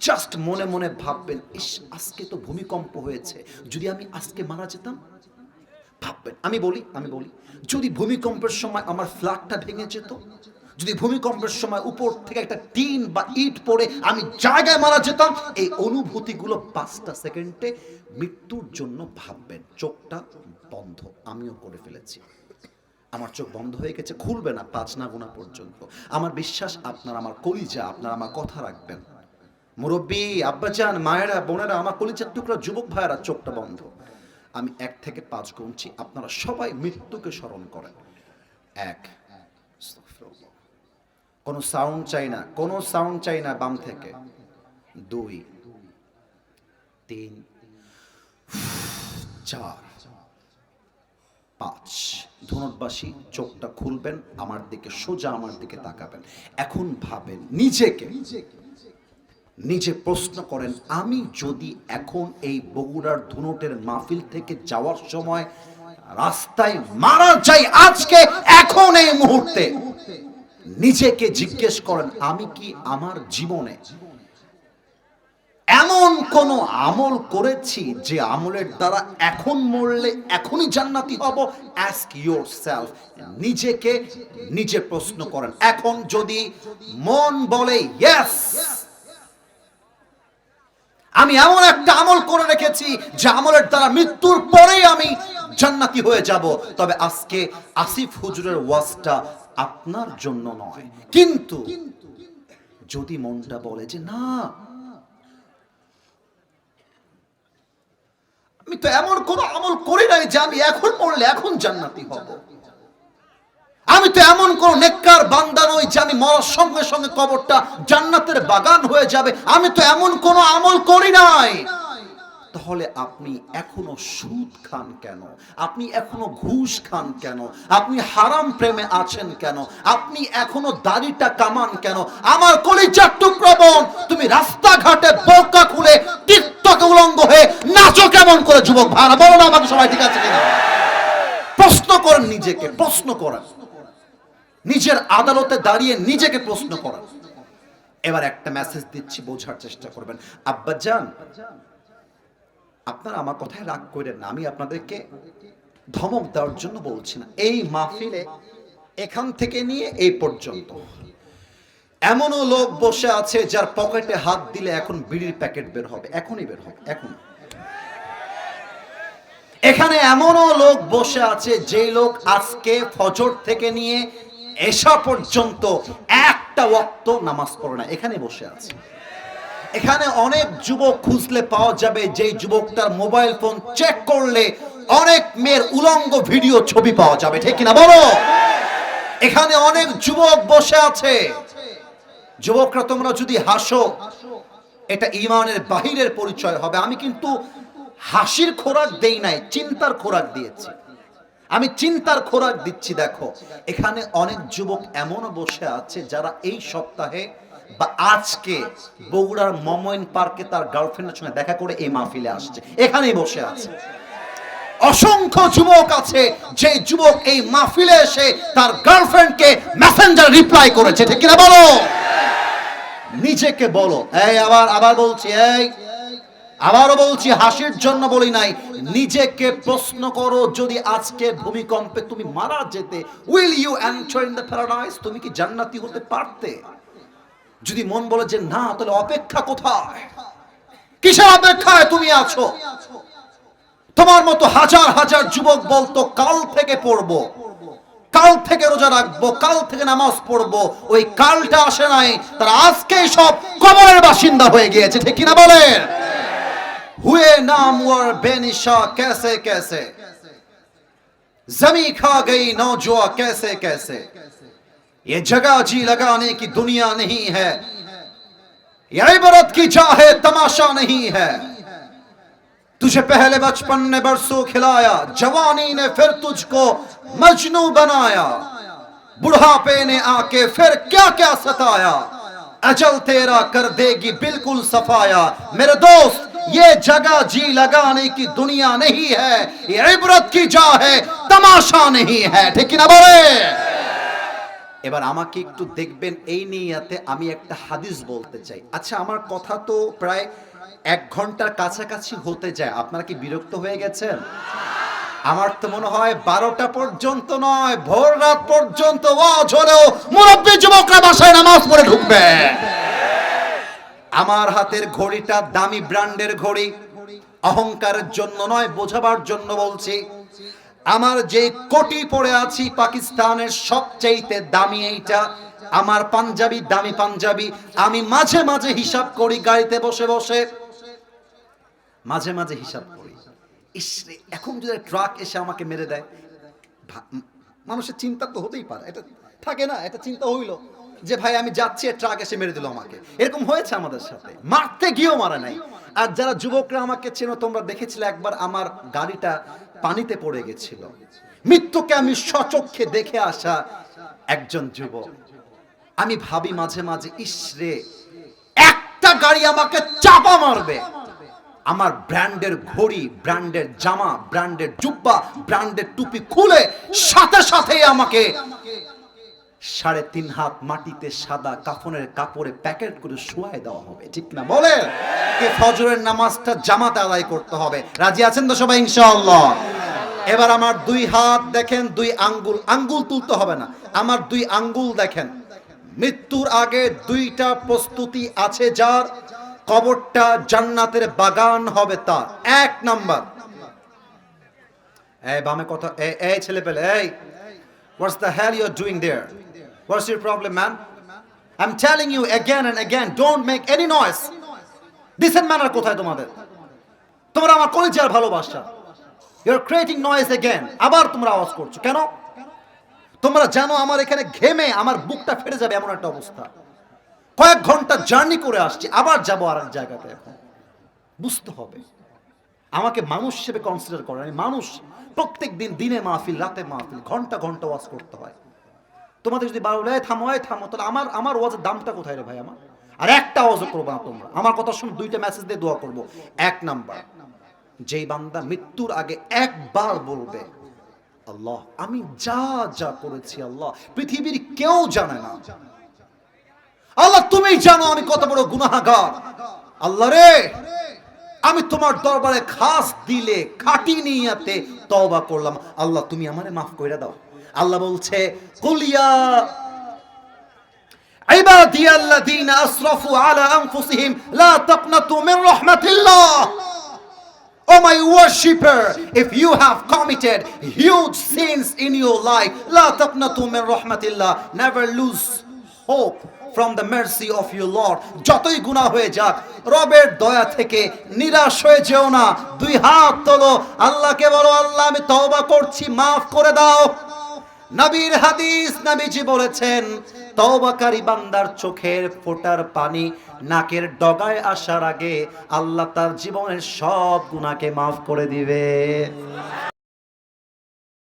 Just মনে মনে ভাববেন, ইস, আজকে তো ভূমিকম্প হয়েছে। যদি আমি আজকে মারা যেতাম? ভাববেন। আমি বলি আমি বলি, যদি ভূমিকম্পের সময় আমার ফ্ল্যাটটা ভেঙে যেত, যদি ভূমিকম্পের সময় উপর থেকে একটা টিন বা ইট পড়ে আমি জায়গায় মারা যেতাম, এই অনুভূতিগুলো পাঁচটা সেকেন্ডে মৃত্যুর জন্য ভাববেন। চোখটা বন্ধ, আমিও করে ফেলেছি। আমার চোখ বন্ধ হয়ে গেছে, খুলবে না পাঁচ না গোনা পর্যন্ত। আমার বিশ্বাস, আপনার আমার কলিজা, আপনার আমার কথা রাখবেন। মুরব্বী, আব্বাজান, মায়েরা, বোনেরা, আমার কলিজার টুকরা যুবক ভাইয়েরা, চোখটা বন্ধ। আমি এক থেকে পাঁচ গুনছি আপনারা সবাই মৃত্যুকে স্মরণ করেন। এক কোনো সাউন্ড চাই না। কোনো সাউন্ড চাই না বাম থেকে। দুই, তিন, চার, পাঁচ। ধনুটবাসী চোখটা খুলবেন, আমার দিকে সোজা আমার দিকে তাকাবেন। এখন ভাবেন নিজেকে নিজেকে নিজে প্রশ্ন করেন, আমি যদি এখন এই বগুড়ার ধুনটের মাহফিল থেকে যাওয়ার সময় রাস্তায় মারা যাই আজকে, এখন এই মুহূর্তে। নিজেকে জিজ্ঞেস করেন, আমি কি আমার জীবনে এমন কোন আমল করেছি যে আমলের দ্বারা এখন মরলে এখনই জান্নাতি হব? অ্যাস্ক ইউর সেলফ নিজেকে নিজে প্রশ্ন করেন, এখন যদি মন বলে ইয়েস আমি এমন একটা আমল করে রেখেছি যে আমলের দ্বারা মৃত্যুর পরেই আমি জান্নাতি হয়ে যাব। তবে আজকে আসিফ হুজুরের ওয়াজটা আপনার জন্য নয়। কিন্তু যদি মনটা বলে যে না, আমি তো এমন কোন আমল করি নাই যে আমি এখন মরলে এখন জান্নাতি হব। আমি তো এমন কোন নেককার বান্দা নই যে আমি মরার সঙ্গে সঙ্গে কবরটা জান্নাতের বাগান হয়ে যাবে। আমি তো এমন কোন আমল করি নাই। তাহলে আপনি এখনও সুদ খান কেন? আপনি এখনও ঘুষ খান কেন? আপনি হারাম প্রেমে আছেন কেন? আপনি এখনও দাড়িটা কামান কেন? আমার কলিজার টুকরা বোন, তুমি রাস্তাঘাটে বোকা খুলে টিকটকে উলঙ্গ হয়ে নাচো কেমন করে, যুবক ভাড়া বলো না আমাকে সবাই ঠিক আছে কিনা? প্রশ্ন করেন নিজেকে, প্রশ্ন করেন। নিজের আদালতে দাঁড়িয়ে নিজেকে প্রশ্ন করেন এবার একটা মেসেজ দিচ্ছি, বোঝার চেষ্টা করবেন। আব্বাজান আপনারা আমার কথায় রাগ করেন না, আমি আপনাদেরকে ধমক দেওয়ার জন্য বলছি না। এই মাহফিলে এখান থেকে নিয়ে এই পর্যন্ত। এমনও লোক বসে আছে যার পকেটে হাত দিলে এখন বিড়ির প্যাকেট বের হবে। এখনই বের হবে এখন এখানে এমনও লোক বসে আছে যে লোক আজকে ফজর থেকে নিয়ে এসা পর্যন্ত একটা ওয়াক্ত নামাজ পড়ে না। এখানে বসে আছে। এখানে অনেক যুবক খুঁজলে পাওয়া যাবে, যেই যুবকটার মোবাইল ফোন চেক করলে অনেক মেয়ের উলঙ্গ ভিডিও ছবি পাওয়া যাবে। ঠিক কিনা বলো? এখানে অনেক যুবক বসে আছে। যুবকরা, তোমরা যদি হাসো, এটা ইমানের বাহিরের পরিচয় হবে। আমি কিন্তু হাসির খোরাক দেই নাই, চিন্তার খোরাক দিয়েছি। আমি চিন্তার খোরাক দিচ্ছি, দেখো। এখানে অনেক যুবক এমনও বসে আছে যারা এই সপ্তাহে বা আজকে বগুড়ার মমইন পার্কে তার গার্লফ্রেন্ডের সঙ্গে দেখা করে এই মাহফিলে আসছে। এখানেই বসে আছে। অসংখ্য যুবক আছে যে যুবক এই মাহফিলে এসে তার গার্লফ্রেন্ডকে মেসেঞ্জার রিপ্লাই করেছে। ঠিক কিনা বলো? নিজেকে বলো। এই আবার আবার বলছি, এই আবারও বলছি, হাসির জন্য বলি নাই, নিজেকে প্রশ্ন করো, যদি আজকে ভূমিকম্পে তুমি মারা যেতে will you enter in the paradise তুমি কি জান্নাতি হতে পারতে? যদি মন বলে যে না, তাহলে অপেক্ষা কোথায়? কিসের অপেক্ষায় তুমি আছো? তোমার মতো হাজার হাজার যুবক বলতো, কাল থেকে পড়ব। কাল থেকে রোজা রাখব, কাল থেকে নামাজ পড়ব। ওই কালটা আসে নাই, তারা আজকে সব কবরের বাসিন্দা হয়ে গিয়েছে, ঠিক কিনা বলেন? ہوئے نامور بے نشا کیسے کیسے؟ زمیں کھا گئی نوجوا کیسے کیسے؟ یہ جگہ جی لگانے کی دنیا نہیں ہے۔ یہ عبرت کی چاہے تماشا نہیں ہے۔ تجھے پہلے بچپن نے برسوں کھلایا، جوانی نے پھر تجھ کو مجنو بنایا۔ بڑھاپے نے آ کے پھر کیا کیا ستایا۔ اجل تیرا کر دے گی بالکل صفایا۔ میرے دوست ये जगह जी लगाने की दुनिया नहीं है ये इबरत की जा है तमाशा नहीं है ठीक है ना बोले এবার আমাকে একটু দেখবেন এই নিয়াতে আমি একটা হাদিস বলতে চাই আচ্ছা আমার কথা তো প্রায় এক ঘন্টার কাছাকাছি হতে যায় আপনারা কি বিরক্ত হয়ে গেছেন আমার তো মনে হয় বারোটা পর্যন্ত নয় ভোর রাত পর্যন্ত ওয়াজ হলেও মুরব্বী যুবকরা বাসায় নামাজ পড়ে ঢুকবে আমার হাতের ঘড়িটা দামি ব্র্যান্ডের ঘড়ি। অহংকারের জন্য নয়, বোঝাবার জন্য বলছি, আমার যে কোটি পড়ে আছি পাকিস্তানের সবচাইতে দামি এইটা, আমার পাঞ্জাবি দামি পাঞ্জাবি, আমি মাঝে মাঝে হিসাব করি, গাড়িতে বসে বসে। মাঝে মাঝে হিসাব করি। ইসরে এখন যদি ট্রাক এসে আমাকে মেরে দেয় মানুষের চিন্তা তো হতেই পারে, এটা থাকে না, এটা চিন্তা হইল। যে ভাই, আমি যাচ্ছি ট্রাক এসে মেরে দিল আমাকে। এরকম হয়েছে আমাদের সাথে। মারতে গিয়েও মারা নাই। আর যারা যুবকরা আমাকে চেনো, তোমরা দেখেছিলে একবার আমার গাড়িটা পানিতে পড়ে গেছিল। মৃত্যুকে আমি সচক্ষে দেখে আসা একজন যুবক। আমি ভাবি মাঝে মাঝে ইসরে একটা গাড়ি আমাকে চাপা মারবে। আমার ব্র্যান্ডের ঘড়ি, ব্র্যান্ডের জামা, ব্র্যান্ডের জুব্বা, ব্র্যান্ডের টুপি খুলে সাথে সাথেই আমাকে সাড়ে তিন হাত মাটিতে সাদা কাফনের কাপড়ে প্যাকেট করে শুয়ায় দেওয়া হবে, ঠিক না? বলে কে ফজরের নামাজটা জামাতে আদায় করতে হবে। রাজি আছেন তো সবাই, ইনশাআল্লাহ? এবার আমার দুই হাত দেখেন, দুই আঙ্গুল আঙ্গুল তুলতে হবে না। আমার দুই আঙ্গুল দেখেন, মৃত্যুর আগে দুইটা প্রস্তুতি আছে যার, কবরটা জান্নাতের বাগান হবে তার। এক নাম্বার। এই বামে কথা, এই ছেলে পেলে এই what's the hell you are doing there your problem man I am telling you again and again don't make any noise decent manner কোথায় তোমাদের? তোমরা আমার কলেজের ভালোবাসা। আর ক্রিয়েটিং নয়েজ অ্যাগেন আবার তোমরা আওয়াজ করছ। কেন? তোমরা জানো আমার এখানে ঘেমে আমার বুকটা ফেটে যাবে এমন একটা অবস্থা। কয়েক ঘণ্টা জার্নি করে আসছি, আবার যাব আর এক জায়গাতে এখন। বুঝতে হবে। আমাকে মানুষ হিসেবে কনসিডার করে। আমি মানুষ প্রত্যেক দিন দিনে মাহফিল, রাতে মাহফিল, ঘণ্টা ঘণ্টা ওয়াজ করতে হয়। তোমাদের যদি বারো লাই থামো, এই থামো, তাহলে আমার আমার ওয়াজের দামটা কোথায় রে ভাই আমার? আর একটা ওয়াজও করব না তোমরা। আমার কথা শুনে, দুইটা মেসেজ দিয়ে দোয়া করব। এক নাম্বার, যেই বান্দা মৃত্যুর আগে একবার বলবে, আল্লাহ, আমি যা যা করেছি আল্লাহ, পৃথিবীর কেউ জানে না। আল্লাহ, তুমি জানো আমি কত বড় গুনাহগার। আল্লাহ রে, আমি তোমার দরবারে খাস দিলে, খাটি নিয়াতে তওবা করলাম। আল্লাহ, তুমি আমারে মাফ কইরা দাও। আল্লাহ বলছে কুলিয়া عبادي الذين أسرفوا على أنفسهم لا تقنطوا من رحمة الله Oh my worshipper, if you have committed huge sins in your life, لا تقنطوا من رحمة الله. Never lose hope from the mercy of your Lord. যতই গুনাহ হয়ে যাক রবের দয়া থেকে নিরাশ হয়ে যেও না দুই হাত তোলো আল্লাহকে বলো আল্লাহ আমি তওবা করছি মাফ করে দাও নবীর হাদিস নবীজি বলেছেন, তওবাকারী বান্দার চোখের ফোটার পানি নাকের ডগায় আসার আগে আল্লাহ তার জীবনের সব গুনাহকে মাফ করে দিবে।